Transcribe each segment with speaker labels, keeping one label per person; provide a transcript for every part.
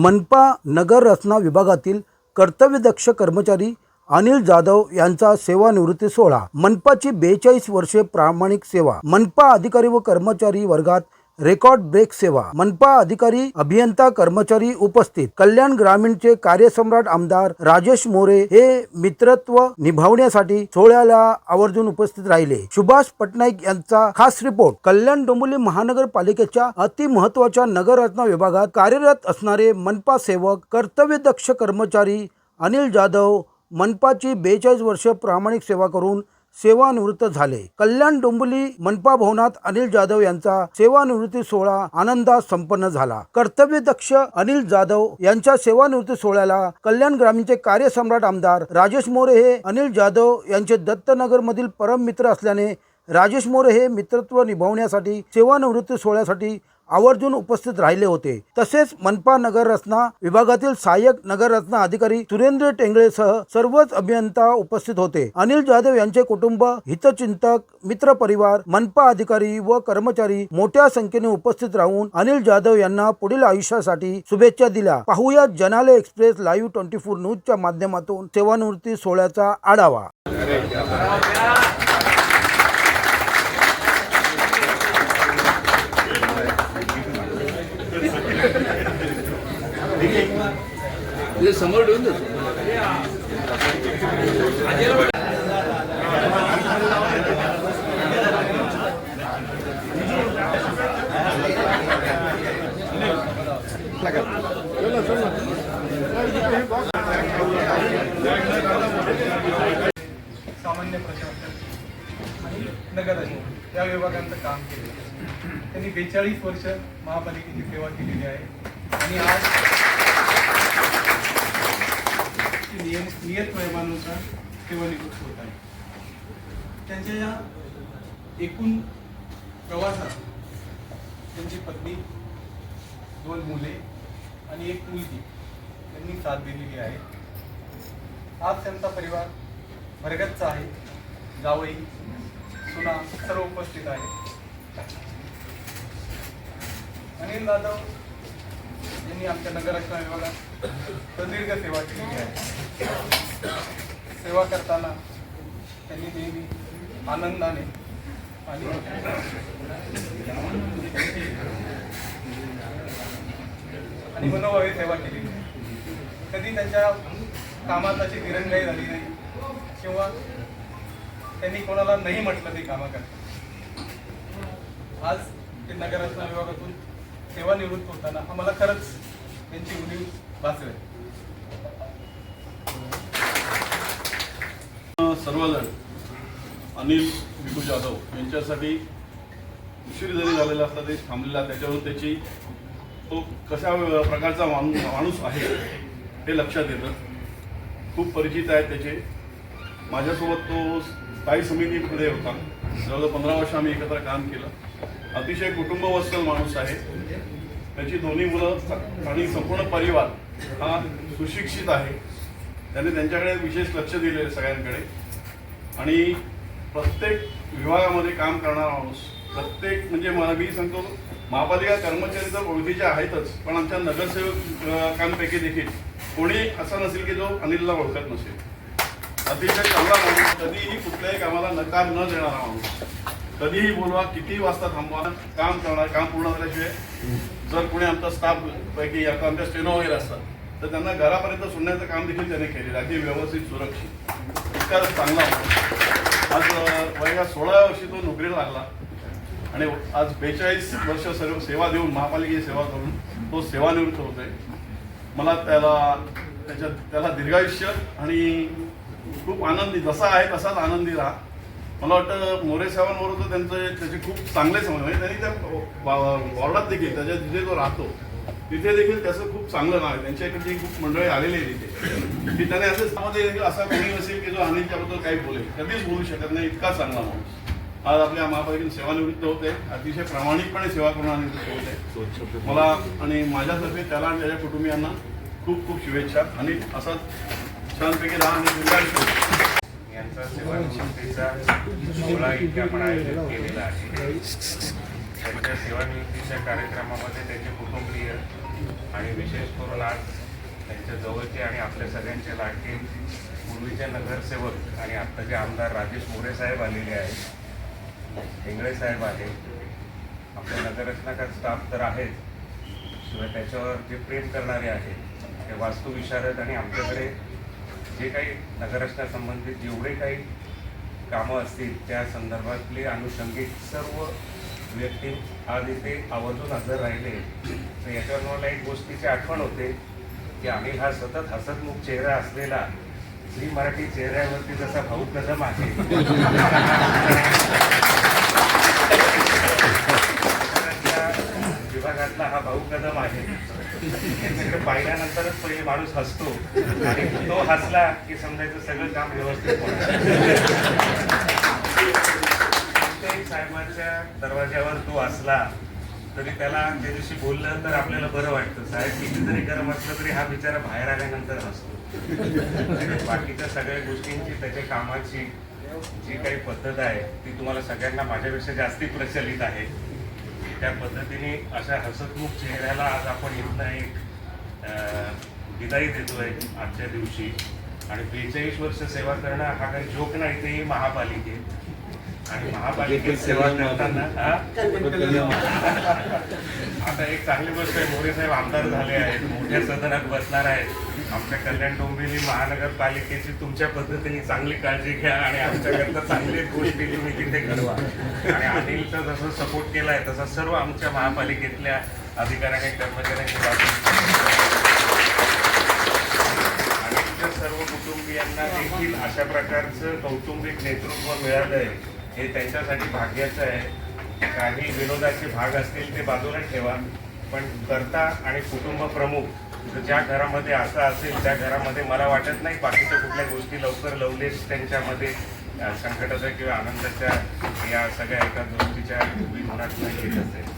Speaker 1: मनपा नगर रचना विभागातील कर्तव्यदक्ष कर्मचारी अनिल जाधव यांचा सेवानिवृत्ती सोहळा. मनपाची बेचाळीस वर्षे प्रामाणिक सेवा. मनपा अधिकारी व कर्मचारी वर्गात रेकॉर्ड ब्रेक सेवा मनपा अधिकारी अभियंता कर्मचारी उपस्थित कल्याण ग्रामीणचे कार्यसम्राट आमदार राजेश मोरे हे मित्रत्व निभावण्यासाठी सोहळ्याला आवर्जून उपस्थित राहिले. सुभाष पटनाईक यांचा खास रिपोर्ट कल्याण डोंबिवली महानगरपालिकेच्या अति महत्त्वाच्या नगररत्न विभागात कार्यरत असणारे मनपा सेवक कर्तव्यदक्ष कर्मचारी अनिल जाधव मनपाची बेचाळीस वर्ष प्रामाणिक सेवा करून सेवानिवृत्त झाले. कल्याण डोंबिवली मनपा भवनात अनिल जाधव यांचा सेवानिवृत्ती सोहळा आनंदात संपन्न झाला. कर्तव्यदक्ष अनिल जाधव यांच्या सेवानिवृत्ती सोहळ्याला कल्याण ग्रामीणचे कार्यसम्राट आमदार राजेश मोरे हे अनिल जाधव यांचे दत्तनगर मधील परम मित्र असल्याने राजेश मोरे हे मित्रत्व निभावण्यासाठी सेवानिवृत्ती सोहळ्यासाठी आवर्जून उपस्थित राहिले होते. तसेच मनपा नगररचना विभागातील सहाय्यक नगररचना अधिकारी सुरेंद्र टेंगळेसह सर्वच अभियंता उपस्थित होते. अनिल जाधव यांचे कुटुंब हितचिंतक मित्र परिवार मनपा अधिकारी व कर्मचारी मोठ्या संख्येने उपस्थित राहून अनिल जाधव यांना पुढील आयुष्यासाठी शुभेच्छा दिल्या. पाहूया जनाले एक्सप्रेस लाईव्ह ट्वेंटी फोर न्यूजच्या माध्यमातून सेवानिवृत्ती सोहळ्याचा आढावा
Speaker 2: म्हणजे समोर ठेवून देतो.
Speaker 3: सामान्य प्रशासन आणि नगराध्यक्ष या विभागांचं काम केलेलं त्यांनी बेचाळीस वर्ष महापालिकेची सेवा केलेली आहे आणि आज ती नियम नियत नियमानुसार सेवानिवृत्त होत आहे त्यांच्या या एकूण प्रवासात त्यांची पत्नी दोन मुले आणि एक मुलगी त्यांनी साथ दिलेली आहे. आज त्यांचा परिवार भरगतचा आहे. जावई सुना सर्व उपस्थित आहे अनिल जाधव यांनी आमच्या नगररचना विभागात प्रदीर्घ सेवा केलेली आहे. सेवा करताना त्यांनी नेहमी आनंदाने. आणि आणि मनोभावी सेवा केली. कधी त्यांच्या कामात अशी दिरंगाई झाली नाही किंवा त्यांनी कोणाला नाही म्हटलं ते कामा करतात आज ते नगररत्न विभागातून सेवानिवृत्त होताना आम्हाला खरंच त्यांची उणीव भासवे
Speaker 4: सर्वजण अनिल विकू जाधव यांच्यासाठी उशीर जरी झालेला असता ते थांबलेला त्याच्यावर त्याची तो कशा प्रकारचा माणूस माणूस आहे हे लक्षात येतं. खूप परिचित आहेत त्याचे. माझ्यासोबत तो स्थायी समितीमध्ये होता. जवळजवळ पंधरा वर्ष आम्ही एकत्र काम केलं. अतिशय कुटुंबवत्सल माणूस आहे. त्याची दोन्ही मुलं आणि संपूर्ण परिवार हा सुशिक्षित आहे. त्याने त्यांच्याकडे विशेष लक्ष दिले सगळ्यांकडे. आणि प्रत्येक विभागामध्ये काम करणारा माणूस प्रत्येक म्हणजे मला मी सांगतो महापालिका कर्मचारी तर ओळखीचे आहेतच पण आमच्या नगरसेवकांपैकी देखील कोणी असा नसेल की जो अनिलला ओळखत नसेल. अतिशय चांगला माणूस कधीही कुठल्याही कामाला नकार न देणारा माणूस. कधीही बोलवा किती वाजता थांबवा काम करणार काम पूर्ण झाल्याशिवाय जर कोणी आमचा स्टाफ पैकी आता आमच्या स्टेनो वगैरे असतात तर त्यांना घरापर्यंत सोडण्याचं काम देखील त्याने केलेलं आहे अगदी व्यवस्थित सुरक्षित. इतका चांगला माणूस. आज वयाच्या सोळाव्या सोळा वर्षी तो नोकरीला लागला. आणि आज बेचाळीस वर्ष सर्व सेवा देऊन महापालिकेची सेवा करून तो सेवानिवृत्त होतोय. मला त्याला त्याच्या त्याला दीर्घायुष्य आणि खूप आनंदी जसा आहे तसाच आनंदी राहा. मला वाटतं मोरे साहेबांबरोबर तर त्यांचं त्याचे खूप चांगले समज म्हणजे त्यांनी त्या वॉर्डात देखील त्याच्या जिथे तो राहतो. तिथे देखील त्याचं खूप चांगलं नाव आहे. त्यांच्याकडे खूप मंडळी आलेली आहे तिथे. की त्याने असं समाजात देखील असा कोणी नसेल की जो अनिलच्याबद्दल काही बोलेल. कधीच बोलू शकत नाही इतका चांगला माणूस. आज आपल्या महापालिकेत सेवानिवृत्त होते अतिशय प्रामाणिकपणे सेवा करून अनिवृत्त होते मला आणि माझ्यातर्फे त्याला आणि त्याच्या कुटुंबियांना खूप खूप शुभेच्छा. आणि असाच छानपैकी राहा आणि
Speaker 5: यांचा सोहळा इथे आपण आयोजित केलेला आहे. त्यांच्या सेवानिवृत्तीच्या कार्यक्रमामध्ये त्यांचे कुटुंबीय आणि विशेष करून आज त्यांच्या जवळचे आणि आपल्या सगळ्यांचे लाडके पूर्वीचे नगरसेवक आणि आत्ताचे आमदार राजेश मोरे साहेब आलेले आहेत हेंगळे साहेब आहेत आपल्या नगररचनाकार स्टाफ तर आहेत शिवाय त्याच्यावर जे प्रेम करणारे आहेत ते वास्तुविशारद आणि आमच्याकडे जे काही नगररचनासंबंधित जेवढे काही कामं असतील त्या संदर्भातले अनुषंगिक सर्व व्यक्ती आज इथे आवर्जून हजर राहिले. तर याच्यावर मला एक गोष्टीची आठवण होते की आम्ही हा सतत हसतमुख चेहरा असलेला श्री मराठी चेहऱ्यावरती जसा भाऊ कदम आहे. विभागातला हा भाऊ कदम आहे. पाहिल्यानंतरच पहिले माणूस हसतो. आणि तो हसला की समजायचं सगळं काम व्यवस्थित होणार. प्रत्येक साहेबांच्या दरवाज्यावर तो असला तरी त्याला त्याच्याशी दिवशी बोललं तर आपल्याला बरं वाटतं. साहेब किती जरी गरम असलं तरी हा बिचारा बाहेर आल्यानंतर असतो म्हणजे बाकीच्या सगळ्या गोष्टींची त्याच्या कामाची जी काही पद्धत आहे ती तुम्हाला सगळ्यांना माझ्यापेक्षा जास्ती प्रचलित आहे. त्या पद्धतीने अशा हसतमुख चेहऱ्याला आज आपण इथनं एक विदाई देतोय आजच्या दिवशी. आणि बेचाळीस वर्ष सेवा करणं हा काही जोक नाही तेही महापालिकेत. आणि महापालिकेत सेवा करताना हा? आता एक चांगली गोष्ट आहे मोरे साहेब आमदार झाले आहेत मोठ्या सदनात बसणार आहेत. आमच्या कल्याण डोंबिवली महानगरपालिकेची तुमच्या पद्धतीने चांगली काळजी घ्या आणि आमच्याकरता चांगली गोष्टी तुम्ही तिथे घडवा. आणि अनिलचा जसं सपोर्ट केलाय तसा सर्व आमच्या महापालिकेतल्या अधिकाऱ्यांनी कर्मचाऱ्यांनी बाजू सर्व कुटुंबियांना देखील अशा प्रकारचं कौटुंबिक नेतृत्व मिळालंय. हे त्यांच्यासाठी भाग्याचं आहे. काही विनोदाचे भाग असतील ते बाजूला ठेवा. पण कर्ता आणि कुटुंब प्रमुख ज्या घरामध्ये असं असेल त्या घरामध्ये मला वाटत नाही बाकीच्या कुठल्या गोष्टी लवकर लवलेच त्यांच्यामध्ये संकटाच्या किंवा आनंदाच्या या सगळ्या एका गोष्टीच्या विधानात नाही येत असेल.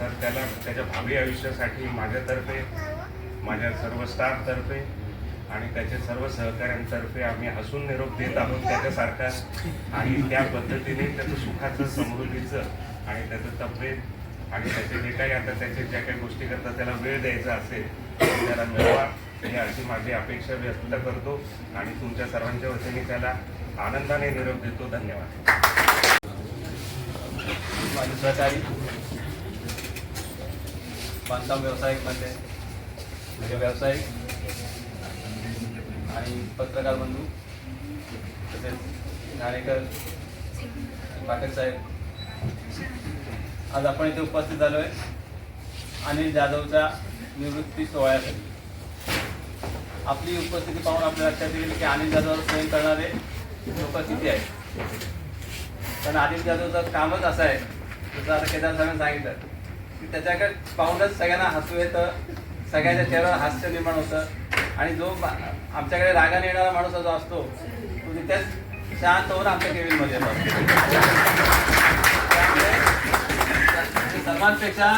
Speaker 5: तर त्याला त्याच्या भावी आयुष्यासाठी माझ्यातर्फे माझ्या सर्व स्टाफतर्फे आणि त्याच्या सर्व सहकाऱ्यांतर्फे आम्ही हसून निरोप देत आहोत त्याच्यासारखा आणि त्या पद्धतीने त्याचं सुखाचं समृद्धीचं आणि त्याचं तब्येत आणि त्याचे जे काही आता त्याचे ज्या काही गोष्टी करतात त्याला वेळ द्यायचा असेल त्याला मिळवा. ही अशी माझी अपेक्षा व्यक्त करतो आणि तुमच्या सर्वांच्या वतीने त्याला आनंदाने निरोप देतो. धन्यवाद.
Speaker 6: माझे सहकारी बांधकाम व्यावसायिकमध्ये म्हणजे व्यावसायिक आणि पत्रकार बंधू तसेच घाणेकर पाठक साहेब आज आपण इथे उपस्थित झालो आहे अनिल जाधवच्या निवृत्ती सोहळ्यासाठी. आपली उपस्थिती पाहून आपल्या लक्षात येईल की अनिल जाधव प्रेम करणारे लोक किती आहेत. पण अनिल जाधवचं कामच असं आहे जसं आता केदार साहेबांनी सांगितलं की त्याच्याकडे पाहूनच सगळ्यांना हसू येतं सगळ्यांच्या चेहऱ्यावर हास्य निर्माण होतं. आणि जो आमच्याकडे रागाने येणारा माणूस जो असतो तो तिथेच शांत होऊन आमच्या केबिनमध्ये येतो. सर्वांपेक्षा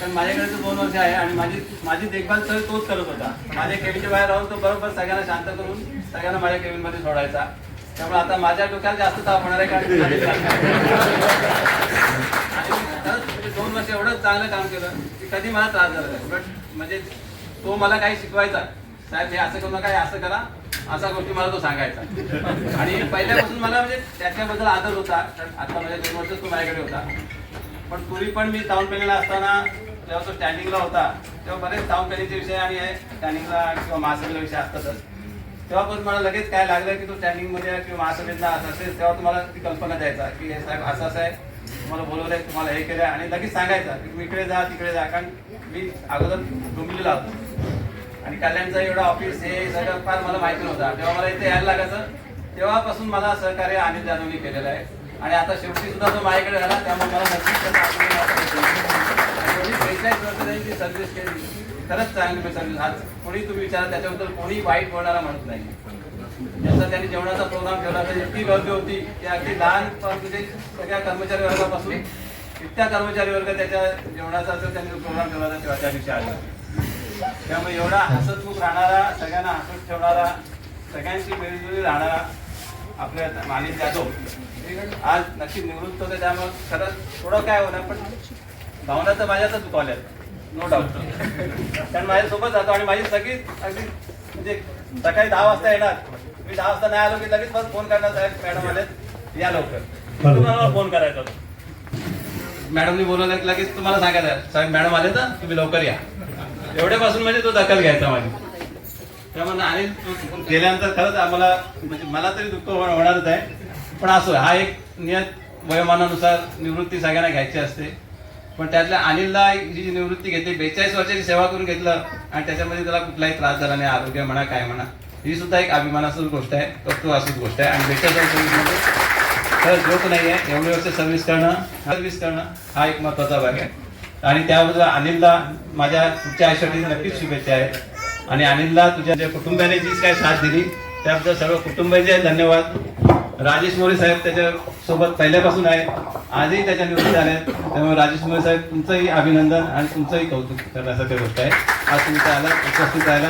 Speaker 6: पण माझ्याकडे तो दोन वर्ष आहे आणि माझी माझी देखभाल तर तोच करत होता. माझ्या केबिनच्या बाहेर राहून तो बरोबर सगळ्यांना शांत करून सगळ्यांना माझ्या केबिनमध्ये सोडायचा. त्यामुळे आता माझ्या डोक्याला जास्त ताप होणार आहे कारण दोन वर्ष एवढं चांगलं काम केलं की कधी मला त्रास झाला नाही. बट म्हणजे तो मला काही शिकवायचा. साहेब हे असं करू नका असं करा. असा गोष्टी मला तो सांगायचा. आणि पहिल्यापासून मला म्हणजे त्याच्याबद्दल आदर होता. कारण आता माझ्या दोन वर्ष तो माझ्याकडे होता. पण पूर्वी पण मी साऊंड पेनला असताना जेव्हा तो स्टँडिंगला होता तेव्हा बरेच साऊंड पेनीचे विषय आणि स्टँडिंगला किंवा महासभेला विषय असतातच. तेव्हापासून मला लगेच काय लागलं की तो स्टँडिंगमध्ये किंवा महासभेला असं असेल तेव्हा तुम्हाला ती कल्पना द्यायचा की हे साहेब असं असं आहे. तुम्हाला बोलवलंय तुम्हाला हे केलंय. आणि लगेच सांगायचा की तुम्ही इकडे जा तिकडे जा. कारण मी अगोदर डोंबिलेला होतो. आणि कल्याणचं एवढं ऑफिस हे सगळं फार मला माहिती नव्हतं. तेव्हा मला इथे यायला लागायचं. तेव्हापासून मला सहकार्य अनिल जाधवनी केलेलं आहे. आणि आता शेवटी सुद्धा तो माझ्याकडे झाला त्यामुळे मला नक्कीच त्याचा सर्व्हिस केली. खरंच चांगली सर्व्हिस आज कोणी तुम्ही विचारा त्याच्याबद्दल कोणी वाईट बोलणारा म्हणत नाही. जसं त्यांनी जेवणाचा प्रोग्राम ठेवला तर इतकी गर्दी होती की अगदी लहान म्हणजे सगळ्या कर्मचारी वर्गापासून. इतक्या कर्मचारी वर्ग त्याच्या जेवणाचा जर त्यांनी प्रोग्राम ठेवला तर तेव्हा त्या दिवशी आला. त्यामुळे एवढा हसतमुख राहणारा सगळ्यांना हसत ठेवणारा सगळ्यांची मिळजुळी राहणारा आपल्या मानिक जाधव. आज नक्की निवृत्त होते त्यामुळे खरंच थोडं काय होणार पण भावना तर माझ्या तर दुखावल्यात. नो डाऊट कारण माझ्यासोबत जातो आणि माझी सगळी अगदी म्हणजे सकाळी दहा वाजता येणार. मी दहा वाजता नाही आलो की लगेच बस फोन करणार साहेब मॅडम आले या लवकर. तुम्हाला फोन करायचा. मॅडमनी बोलवलं लगेच तुम्हाला सांगायचं साहेब मॅडम आले ना तुम्ही लवकर या. एवढ्यापासून म्हणजे तो दखल घ्यायचा माझी त्यामुळे आणि गेल्यानंतर खरंच आम्हाला म्हणजे मला तरी दुःख होणारच आहे. पण असो हा एक नियत वयोमानानुसार निवृत्ती सगळ्यांना घ्यायची असते. पण त्यातल्या अनिलला जी जी निवृत्ती घेतली बेचाळीस वर्षाची सेवा करून घेतलं आणि त्याच्यामध्ये त्याला कुठलाही त्रास झाला नाही आरोग्य म्हणा काय म्हणा ही सुद्धा एक अभिमानास्पद गोष्ट आहे कौतुकास्पद गोष्ट आहे. आणि बेचाळीस वर्षामध्ये म्हणजे खरंच जोक नाही आहे एवढे वर्ष सर्व्हिस करणं सर्व्हिस करणं हा एक महत्त्वाचा भाग आहे. आणि त्याबद्दल अनिलला माझ्या पुढच्या आयुष्यासाठी नक्कीच शुभेच्छा आहेत. आणि अनिलला तुझ्या ज्या कुटुंबाने जी काय साथ दिली त्याबद्दल सर्व कुटुंबाचे धन्यवाद. राजेश मोरे साहेब त्याच्यासोबत पहिल्यापासून आहे आजही त्याच्या निवृत्ती आल्या त्यामुळे राजेश मोरे साहेब तुमचंही अभिनंदन आणि तुमचंही कौतुक करण्यासाठी गोष्ट आहे. आज तुम्ही आला उपस्थित राहिला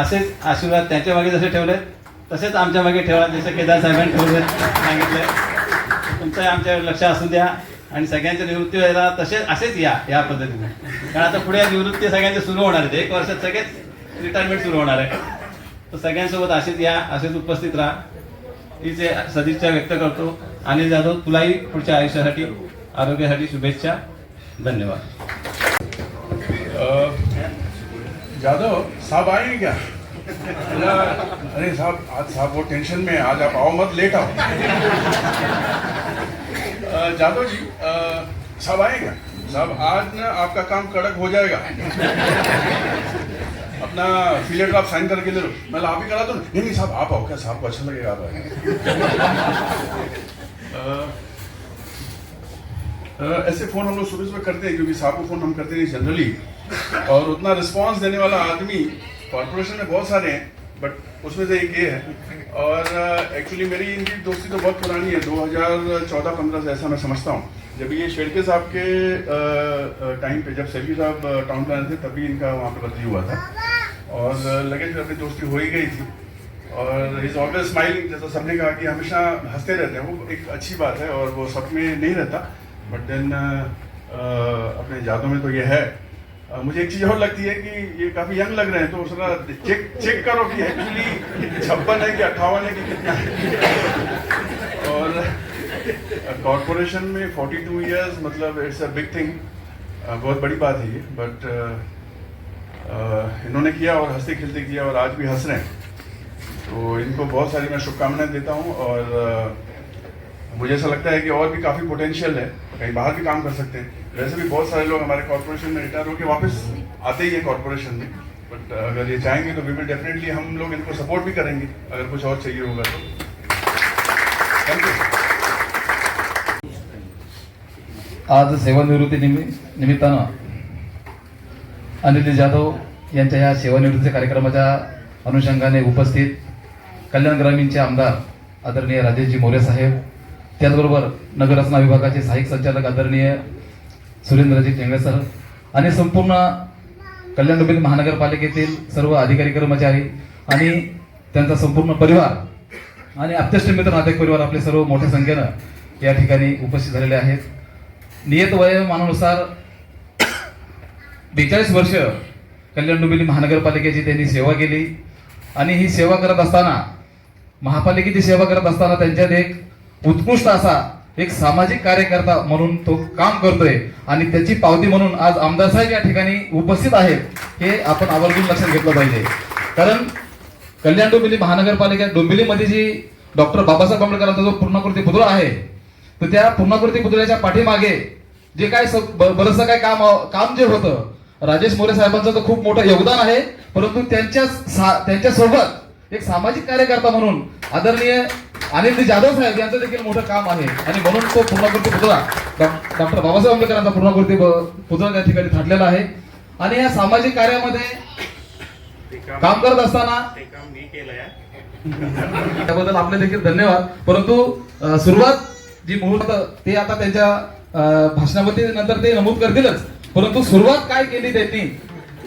Speaker 6: असेच आशीर्वाद त्यांच्या मागे जसे ठेवले तसेच आमच्या मागे ठेवा जसं केदार साहेबांनी ठेवले सांगितलं तुमचं आमच्यावर लक्ष असू द्या. आणि सगळ्यांच्या निवृत्ती व्हायला तसे असेच या या पद्धतीने. कारण आता पुढे निवृत्ती सगळ्यांचे सुरू होणार आहेत. एक वर्षात सगळेच रिटायरमेंट सुरू होणार आहे तर सगळ्यांसोबत असेच या असेच उपस्थित राहा. हीच सदिच्छा व्यक्त करतो. अनिल जाधव तुलाही पुढच्या आयुष्यासाठी आरोग्यासाठी शुभेच्छा. धन्यवाद.
Speaker 4: जाधव साहब आएंगे क्या? अरे साहब आज साहब वो टेंशन में आज आप आओ मत लेट आओ. जादव जी साहब आएँगे? साहब आज ना आपका काम कड़क हो जाएगा। अपना फिलेटर आप साइन करके ले लो। मैं आप ही करा दो नहीं नहीं साहब आप आओ। क्या साहब को अच्छा लगेगा आप ऐसे फ़ोन हम लोग सुबह सुबह करते हैं, क्योंकि साहब को फ़ोन हम करते नहीं जनरली और उतना रिस्पांस देने वाला आदमी कॉरपोरेशन में बहुत सारे हैं। बट उसमें से एक ये है। और एक्चुअली मेरी इनकी दोस्ती तो बहुत पुरानी है 2014-15 से ऐसा मैं समझता हूँ। जब ये शेड़के साहब के टाइम पे जब सेल्फी साहब टाउन प्लान थे, तभी इनका वहाँ पे बदली हुआ था। और लगे फिर अपनी दोस्ती हो ही गई थी। और इज़ ऑलवेज स्माइलिंग जैसा सबने कहा कि हमेशा हँसते रहते हैं। वो एक अच्छी बात है और वो सब में नहीं रहता। बट देन अपने यादों में तो ये है। मुझे एक चीज़ और लगती है कि ये काफ़ी यंग लग रहे हैं तो थोड़ा चेक चेक करो कि एक्चुअली छप्पन है कि अट्ठावन है कि कितना है। और कॉरपोरेशन में 42 इयर्स मतलब इट्स अ बिग थिंग बहुत बड़ी बात है ये बट इन्होंने किया और हँसते खेलते किया और आज भी हंस रहे हैं। तो इनको बहुत सारी मैं शुभकामनाएँ देता हूँ और मुझे ऐसा लगता है कि और भी काफ़ी पोटेंशियल है, कहीं बाहर भी काम कर सकते हैं। वैसे भी बहुत सारे लोग हमारे कॉरपोरेशन में रिटायर होकर वापस आते ही हैं कॉरपोरेशन में बट uh, अगर ये चाहेंगे तो वी विल डेफिनेटली हम लोग इनको सपोर्ट भी करेंगे अगर कुछ और चाहिए होगा तो। थैंक यू
Speaker 7: आज सेवानिवृत्ती निमि निमित्तानं अनिल जाधव यांच्या या सेवानिवृत्तीच्या कार्यक्रमाच्या अनुषंगाने उपस्थित कल्याण ग्रामीणचे आमदार आदरणीय राजेशजी मोरे साहेब त्याचबरोबर नगररचना विभागाचे सहाय्यक संचालक आदरणीय सुरेंद्रजी टेंगळे सर आणि संपूर्ण कल्याण डोंबिवली महानगरपालिकेतील सर्व अधिकारी कर्मचारी आणि त्यांचा संपूर्ण परिवार आणि अत्यष्ट मित्र नातेक परिवार आपले सर्व मोठ्या संख्येनं या ठिकाणी उपस्थित झालेले आहेत. नियत वयोमानानुसार बेचाळीस वर्ष कल्याण डोंबिवली महानगरपालिकेची त्यांनी सेवा केली आणि ही सेवा करत असताना महापालिकेची सेवा करत असताना त्यांच्यात एक उत्कृष्ट असा एक सामाजिक कार्यकर्ता म्हणून तो काम करतोय आणि त्याची पावती म्हणून आज आमदार साहेब या ठिकाणी उपस्थित आहेत हे आपण आवर्जून लक्षात घेतलं पाहिजे. कारण कल्याण डोंबिवली महानगरपालिका डोंबिवलीमध्ये जी डॉक्टर बाबासाहेब आंबेडकरांचा जो पूर्णाकृती पुतळा आहे तर त्या पूर्णाकृती पुतळ्याच्या पाठीमागे जे काय स- ब- बरंचसं काय काम काम जे होतं राजेश मोरे साहेबांचं तर खूप मोठं योगदान आहे परंतु त्यांच्या सा- एक सामाजिक कार्यकर्ता म्हणून आदरणीय अनिल जाधव साहेब यांचं देखील मोठं काम आहे. आणि म्हणून तो पूर्णाकृती पुतळा डॉक्टर बाबासाहेब आंबेडकरांचा पूर्णाकृती पुतळा त्या ठिकाणी थाटलेला आहे. आणि या सामाजिक कार्यामध्ये
Speaker 5: काम
Speaker 7: करत असताना त्याबद्दल आपले देखील धन्यवाद. परंतु सुरुवात जी मुहूर्त ते आता त्यांच्या भाषणामध्ये नंतर ते नमूद करतीलच. परंतु सुरुवात काय केली त्यांनी?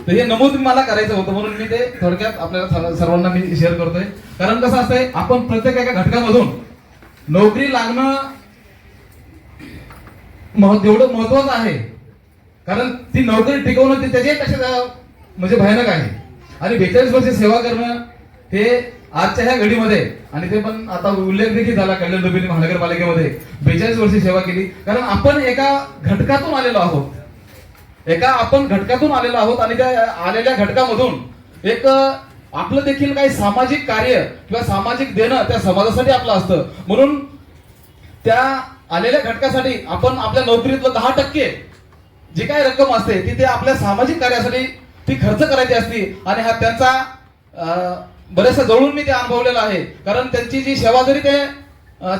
Speaker 7: तर हे नमूद मला करायचं होतं म्हणून मी ते थोडक्यात आपल्याला सर्वांना मी शेअर करतोय. कारण कसं असतंय आपण प्रत्येक एका घटकामधून नोकरी लागणं मह- जेवढं महत्वाचं आहे कारण ती नोकरी टिकवणं ते कशा म्हणजे भयानक आहे. आणि बेचाळीस वर्ष सेवा करणं हे आजच्या ह्या घडीमध्ये आणि ते पण आता उल्लेख देखील झाला कल्याण डोंबिवली महानगरपालिकेमध्ये बेचाळीस वर्ष सेवा केली. कारण आपण एका घटकातून आलेलो आहोत. एका आपण घटकातून आलेलो आहोत आणि त्या आलेल्या घटकामधून एक आपलं देखील काही सामाजिक कार्य किंवा सामाजिक देणं त्या समाजासाठी आपलं असतं. म्हणून त्या आलेल्या घटकासाठी आपण आपल्या नोकरीतलं दहा टक्के जी काही रक्कम असते ती ते आपल्या सामाजिक कार्यासाठी ती खर्च करायची असती आणि हा त्यांचा बऱ्याचशा जवळून मी ते अनुभवलेलं आहे. कारण त्यांची जी सेवा जरी ते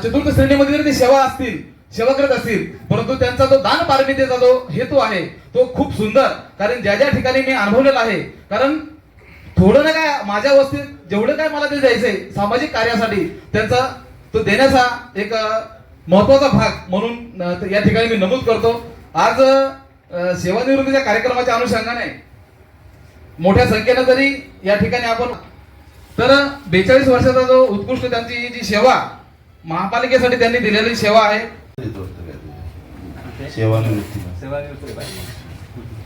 Speaker 7: चतुर्थ श्रेणीमध्ये जरी ती सेवा असतील सेवा करत असतील. परंतु त्यांचा जो दान पारमितेचा जो हेतू आहे तो खूप सुंदर. कारण ज्या ज्या ठिकाणी मी अनुभवलेला आहे कारण थोडं ना काय माझ्या वस्तीत जेवढं काय मला ते द्यायचंय सामाजिक कार्यासाठी त्यांचा तो देण्याचा एक महत्त्वाचा भाग म्हणून या ठिकाणी मी नमूद करतो. आज सेवानिवृत्तीच्या कार्यक्रमाच्या अनुषंगाने मोठ्या संख्येनं जरी या ठिकाणी आपण तर बेचाळीस वर्षाचा जो उत्कृष्ट त्यांची जी सेवा महापालिकेसाठी त्यांनी दिलेली सेवा आहे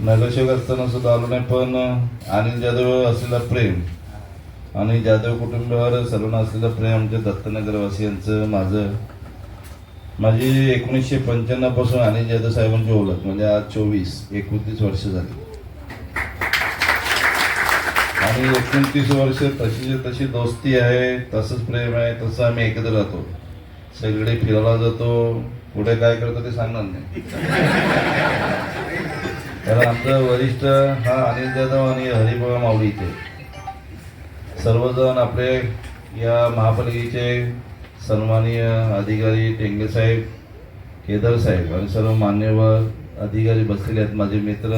Speaker 8: नगरसेवक असताना सुद्धा आलो नाही पण अनिल जाधव असलेला प्रेम. आणि जाधव कुटुंबावर सर्वांना असलेलं प्रेम आमच्या दत्तनगरवासियांचं माझं. माझी एकोणीसशे पंच्याण्णवपासून अनिल जाधव साहेबांची ओळख म्हणजे आज चोवीस एकोणतीस वर्ष झाली. आणि एकोणतीस वर्ष तशी तशी दोस्ती आहे तसंच प्रेम आहे तसं आम्ही एकत्र राहतो. सगळे फिरायला जातो पुढे काय करतो ते सांगणार नाही. कारण आमचा वरिष्ठ हा अनिल जाधव आणि हरिभाऊ माऊली इथे. सर्वजण आपले या महापालिकेचे सन्माननीय अधिकारी टेंगे साहेब केदार साहेब आणि सर्व मान्यवर अधिकारी बसलेले आहेत. माझे मित्र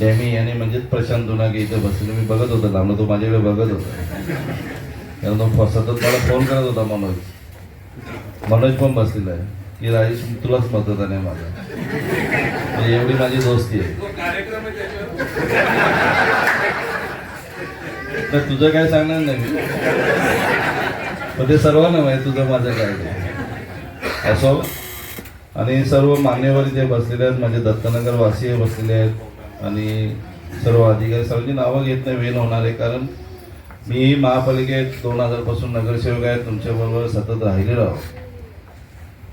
Speaker 8: डॅमी यांनी म्हणजेच प्रशांत दुनागे इथे बसलेले. मी बघत होतो लांबला तो माझ्याकडे बघत होता. कारण तो सतत मला फोन करत होता मनोज. मनोज पण बसलेला आहे. की राजेश तुलाच मतदान आहे माझं म्हणजे एवढी माझी दोस्ती आहे. तर तुझं काय सांगणार नाही मी. पण ते सर्वांना माहिती तुझं माझं काय असो आणि सर्व मान्यवर इथे बसलेले आहेत माझे दत्तनगर वासी बसलेले आहेत. आणि सर्व अधिकारी सर्वांची नावं घेत नाही वेळ होणार आहे. कारण मी महापालिकेत दोन हजारपासून नगरसेवक आहे तुमच्याबरोबर सतत राहिलेलो आहोत.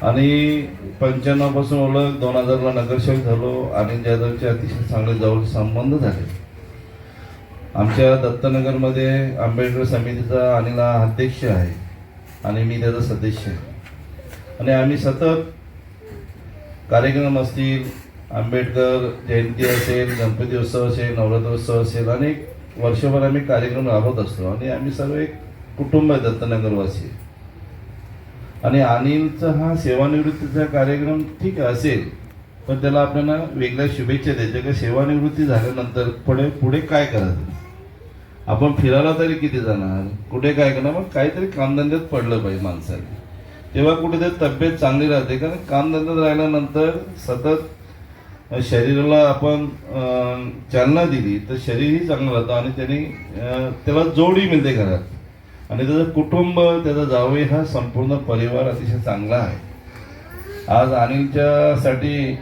Speaker 8: आणि पंच्याण्णवपासून ओळख दोन हजारला नगरसेवक झालो आणि जाधवचे अतिशय चांगले जवळ संबंध झाले. आमच्या दत्तनगरमध्ये आंबेडकर समितीचा अनिला अध्यक्ष आहे आणि मी त्याचा सदस्य आहे. आणि आम्ही सतत कार्यक्रम असतील आंबेडकर जयंती असेल गणपती उत्सव असेल नवरात्र उत्सव असेल अनेक वर्षभर आम्ही कार्यक्रम राबवत असतो. आणि आम्ही सर्व एक कुटुंब आहे दत्तनगरवासी. आणि अनिलचा हा सेवानिवृत्तीचा कार्यक्रम ठीक असेल पण त्याला आपल्याला वेगळ्या शुभेच्छा द्यायच्या का सेवानिवृत्ती झाल्यानंतर पुढे पुढे काय करायचं? आपण फिरायला तरी किती जाणार? कुठे काय करणार? मग काहीतरी कामधंद्यात पडलं पाहिजे माणसाने. तेव्हा कुठेतरी तब्येत चांगली राहते कारण कामधंद्यात राहिल्यानंतर सतत शरीराला आपण चालना दिली तर शरीरही चांगलं राहतं आणि त्याने त्याला जोडी मिळते घरात. आणि त्याचं कुटुंब त्याचा जावई हा संपूर्ण परिवार अतिशय चांगला आहे. आज अनिलच्यासाठी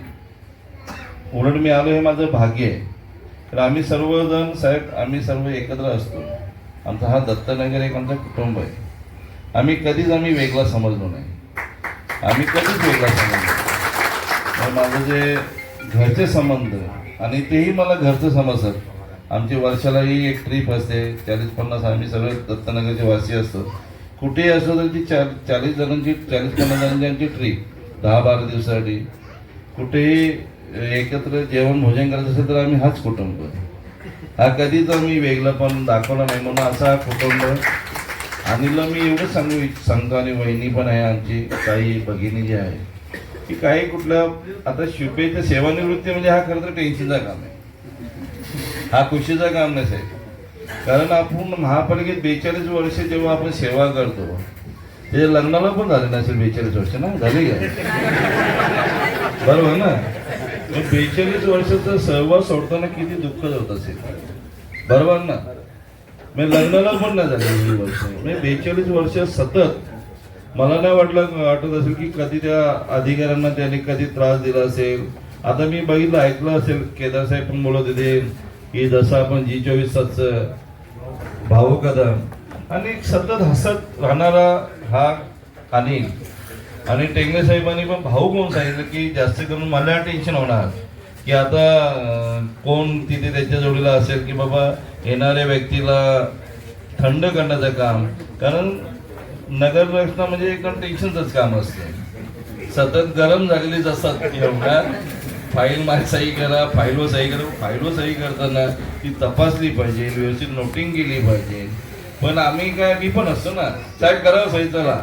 Speaker 8: उलट मी आलो हे माझं भाग्य आहे. तर आम्ही सर्वजण साहेब आम्ही सर्व एकत्र असतो. आमचा हा दत्तनगर एक आमचा कुटुंब आहे. आम्ही कधीच आम्ही वेगळा समजलो नाही. आम्ही कधीच वेगळा समजलो माझं जे घरचे संबंध आणि तेही मला घरचं समजतात. आमची वर्षालाही एक ट्रिप असते. चाळीस पन्नास आम्ही सगळे दत्तनगरचे वासी असतो. कुठेही असलो तर ती चा चाळीस जणांची चाळीस पन्नास जणांची ट्रिप दहा बारा दिवसासाठी. कुठेही एकत्र जेवण भोजन करायचं असेल तर आम्ही हाच कुटुंब. हा कधीच आम्ही वेगळं पण दाखवला नाही म्हणून असा हा कुटुंब. अनिलला मी एवढं सांगू सांगतो आणि वहिनी पण आहे आमची काही भगिनी जी आहे. की काही कुठल्या आता शिपेच्या सेवानिवृत्ती म्हणजे हा खरं तर टेन्शनचा काम आहे. हा खुशीचा काम नाही साहेब. कारण आपण महापालिकेत बेचाळीस वर्ष जेव्हा आपण सेवा करतो त्याच्या लग्नाला पण झाले नसेल बेचाळीस वर्ष ना? झाले का? बरोबर ना? बेचाळीस वर्षाचा सहवास सोडताना किती दुःख होत असेल? बरोबर ना? मी लग्नाला पण नाही झाले ही वर्ष. मी बेचाळीस वर्ष सतत मला नाही वाटलं वाटत असेल की कधी त्या अधिकाऱ्यांना त्यांनी कधी त्रास दिला असेल. आता मी बघितलं ऐकलं असेल केदार साहेब पण बोलत होते की जसं आपण जी चोवीस तासचं भाऊ कदम आणि सतत हसत राहणारा हा अनिल आणि टेंगले साहेबांनी पण भाऊ कोण सांगितलं की जास्त करून मला टेन्शन होणार. की आता कोण तिथे त्याच्या जोडीला असेल की बाबा येणाऱ्या व्यक्तीला थंड करण्याचं काम. कारण नगर म्हणजे एकदम टेन्शनचंच काम असते. सतत गरम झालेलीच असतात एवढ्या. फाईल मध्ये सही करा फाईलो सही करा. फाईलो सही करताना ती तपासली पाहिजे व्यवस्थित नोटिंग केली पाहिजे. पण आम्ही काय मी पण असतो ना. साहेब करावं सही चला.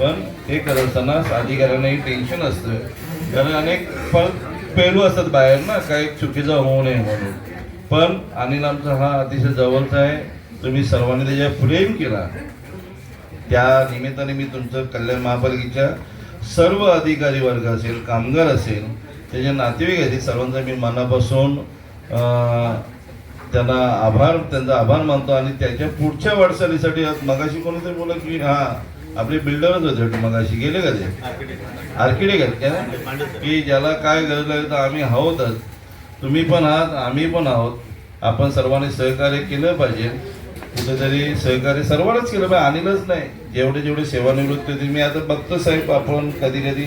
Speaker 8: पण हे करत असताना अधिकाऱ्यांनाही टेन्शन असतं. कारण अनेक पण पेरू असतात बाहेर ना. काही चुकीचा होऊ नये म्हणून. पण अनिल आमचा हा अतिशय जवळचा आहे. तुम्ही सर्वांनी त्याच्यावर प्रेम केला. त्या निमित्ताने मी तुमचं कल्याण महापालिकेच्या सर्व अधिकारी वर्ग असेल कामगार असेल त्याचे नातेवाईक असतील सर्वांचा मी मनापासून त्यांना आभार त्यांचा आभार मानतो आणि त्याच्या पुढच्या वाटचालीसाठी मगाशी कोणीतरी बोला की हा आपले बिल्डरच होते मगाशी. गेले का ते? आर्किटेक्ट आहेत का की ज्याला काय गरज लागेल तर आम्ही आहोतच. तुम्ही पण आहात आम्ही पण आहोत. आपण सर्वांनी सहकार्य केलं पाहिजे. कुठेतरी सहकार्य सर्वांनाच केलं पाहिजे आणलंच नाही. जेवढे जेवढे सेवानिवृत्त होते मी आता बघतो साहेब आपण कधी कधी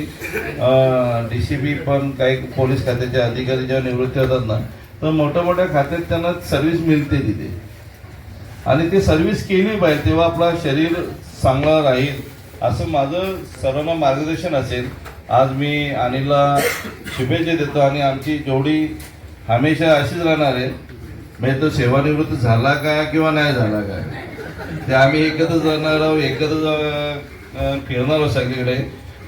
Speaker 8: डी सी पी पण काही पोलीस खात्याचे अधिकारी जेव्हा निवृत्ती होतात ना तर मोठ्या मोठ्या खात्यात त्यांना सर्व्हिस मिळते तिथे. आणि ते सर्व्हिस केली पाहिजे तेव्हा आपला शरीर चांगला राहील असं माझं सर्वांना मार्गदर्शन असेल. आज मी अनिलला शुभेच्छा देतो आणि आमची जोडी हमेशा अशीच राहणार आहे. म्हणजे तो सेवानिवृत्त झाला का किंवा नाही झाला का? ते आम्ही एकत्र जाणार आहोत एकत्रच फिरणार आहोत सगळीकडे.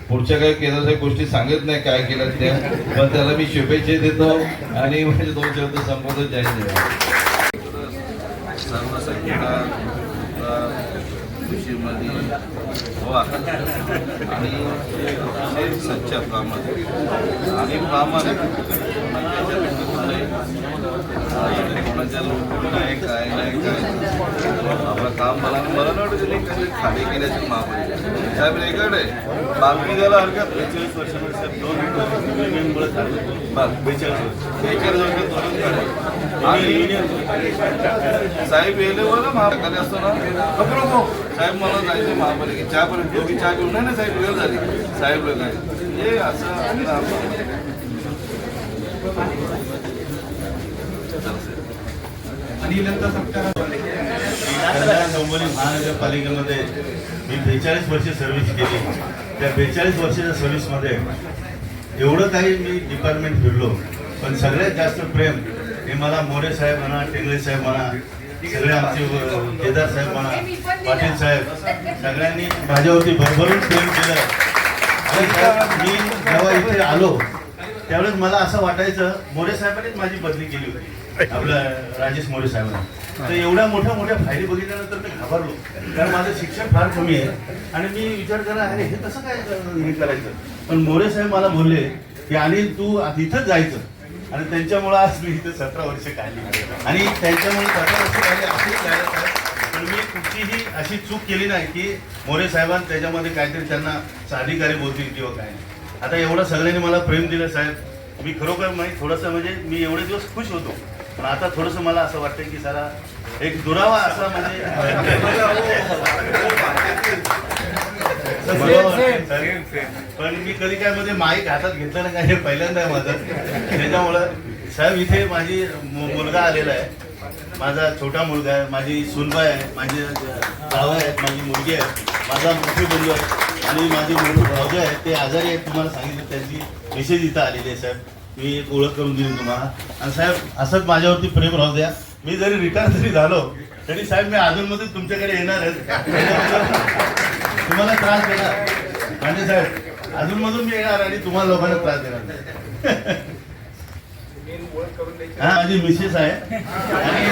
Speaker 8: पुढच्या काही केंद्र गोष्टी सांगत नाही काय केलं त्या पण त्याला मी शुभेच्छा देतो आणि म्हणजे दोन शब्द संबोधन जाहीर सर्व संख्या कृषीमध्ये आणि अतिशय सच्च्या प्रामाणिक. आणि प्रामाणिक. कोणाच्या काय नाही काय आपलं काम मला मला नाही वाटत खाली केल्याची महापालिका साहेब इकडे बातमी द्यायला हरकत बेचाळीस वर्षामध्ये साहेब दोन बेचाळीस बेचाळीस वर्षात आणि साहेब वेळेवर ना असतो ना नको साहेब मला जायचं महापालिकेत चहा पर्यंत दोघी चहा घेऊन नाही. ना साहेब वेळ झाली साहेब वेळ हे असं आपलं-
Speaker 9: महानगरपालिकेमध्ये मी बेचाळीस वर्ष सर्व्हिस केली. त्या बेचाळीस वर्षाच्या सर्व्हिसमध्ये एवढं काही मी डिपार्टमेंट फिरलो. पण सगळ्यात जास्त प्रेम हे मला मोरे साहेब म्हणा टेंगळे साहेब म्हणा सगळे आमचे केदार साहेब म्हणा पाटील साहेब सगळ्यांनी माझ्यावरती भरभरून प्रेम केलं. आणि मी जेव्हा इथे आलो त्यावेळेस मला असं वाटायचं मोरे साहेबांनीच माझी बदली केली होती. आपलं राजेश मोरे साहेबांनी. तर एवढ्या मोठ्या मोठ्या फायली बघितल्यानंतर मी घाबरलो. कारण माझं शिक्षण फार कमी आहे. आणि मी विचार करा अरे हे कसं काय हे करायचं? पण मोरे साहेब मला बोलले की अनिल तू इथंच जायचं. आणि त्यांच्यामुळं आज मी इथं सतरा वर्ष काढली. आणि त्यांच्यामुळे सतरा वर्ष काढली अशीच जायला पण मी कुठलीही अशी चूक केली नाही की मोरे साहेबांनी त्याच्यामध्ये काहीतरी त्यांना अधिकारी बोलतील किंवा काय आता एवढं सगळ्यांनी मला प्रेम दिलं साहेब. मी खरोखर माहीत थोडंसं म्हणजे मी एवढे दिवस खुश होतो. पण आता थोडंसं मला असं वाटतं की जरा एक दुरावा असा म्हणजे पण मी कधी काय मध्ये माईक हातात घेतलं ना काय हे पहिल्यांदा आहे माझं. त्याच्यामुळं साहेब इथे माझी मुलगा आलेला आहे. माझा छोटा मुलगा आहे माझी सुनबाई आहे माझे जावं आहेत माझी मुलगी आहे. माझा मोठी बंधू आहे आणि माझे मोठे भावजे आहेत. ते आजारी आहेत तुम्हाला सांगितलं त्यांची मेसेज इथं आलेली आहे साहेब. मी एक ओळख करून दिली तुम्हाला. आणि साहेब असंच माझ्यावरती प्रेम राहू द्या. मी जरी रिटायर जरी झालो तरी साहेब मी अजूनमध्ये तुमच्याकडे येणार आहे. तुम्हाला त्रास देणार. म्हणजे साहेब अजूनमधून मी येणार आणि तुम्हाला लोकांना त्रास देणार. हा माझी मिसेस आहे. आणि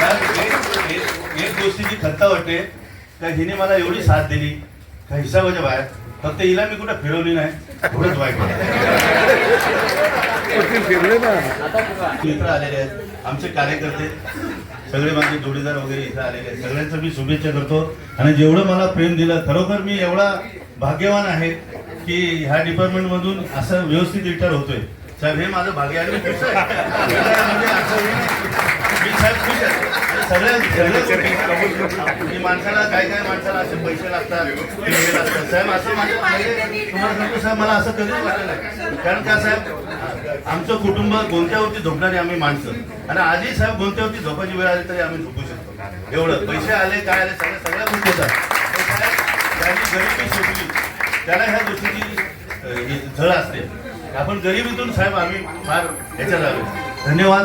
Speaker 9: एक- गोष्टीची खंता वाटते का हिने मला एवढी साथ दिली. का हिसाबाच्या बाहेर. फक्त हिला मी कुठं फिरवली नाही एवढंच वाईट मित्र आलेले आहेत. आमचे कार्यकर्ते सगळे माझे जोडीदार वगैरे इथं आलेले आहेत. सगळ्यांचं मी शुभेच्छा करतो. आणि जेवढं मला प्रेम दिलं खरोखर मी एवढा भाग्यवान आहे की ह्या डिपार्टमेंट मधून असं व्यवस्थित रिटायर होतोय. साहेब हे माझं भाग्य आहे. साहेब खुश आहे सगळ्या सगळ्या माणसाला काय काय माणसाला असे पैसे लागतात साहेब असं तुम्हाला सांगतो साहेब मला असं कधीच वाटलं नाही कारण का साहेब आमचं कुटुंब गोंत्यावरती झोपणारी आम्ही माणसं आणि आजही साहेब गोंत्यावरती झोपायची वेळ आली तरी आम्ही झोपू शकतो एवढं पैसे आले काय आले सगळ्या सगळ्या गोष्टी होतात पण गरिबी सोडली त्याला ह्या गोष्टीची झळ असते आपण गरिबीतून साहेब आम्ही फार ह्याच्यात आलो धन्यवाद.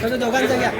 Speaker 2: सगळ्या